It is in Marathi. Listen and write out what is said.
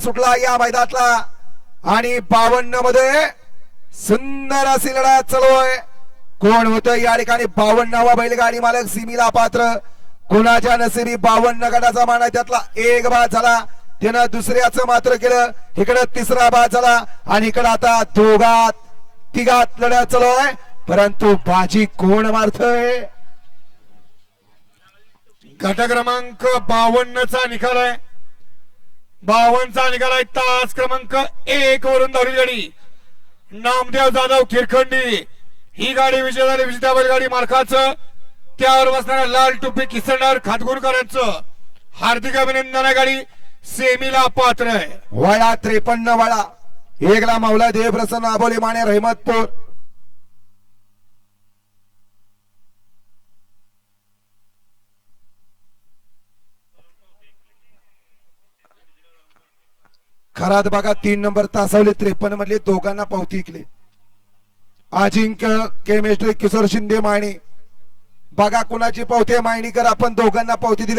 सुटला या मैदानातला. आणि बावन्नमध्ये सुंदर अशी लढा चालू कोण होत या ठिकाणी? बावन्नावा बैलगाडी मालक सिमीला पात्र. कोणाच्या नसिबी बावन्न गटाचा मान आहे? त्यातला एक बाद झाला. त्यानं दुसऱ्याचं मात्र केलं. इकडं तिसरा बाद झाला. आणि इकडं आता दोघात तिघात लढत चालू आहे. परंतु बाजी कोण मारतय? गट क्रमांक बावन्नचा निकाल आहे. बावनचा निघाला आहे तास क्रमांक एक वरून धावली गाडी. नामदेव जाधव खिरखंडी. ही गाडी विजय झाली विजेत्या बैलगाडी मालकाचं. त्यावर बसणाऱ्या लाल टोपी किसनदार खातगुरकरांचं. हार्दिक अभिनंदन गाडी. सेमीला पात्र आहे. वळा त्रेपन्न वळा. एकला मौला देव प्रसन्न अबोली माने रहमतपूर. खरात बघा तीन नंबर तासावले त्रेपन्न मधले दोघांना पावती इकले. अजिंक्य केमिस्ट्री किशोर शिंदे मायणी. बघा कुणाची पावती मायणी कर. आपण दोघांना पावती दिली.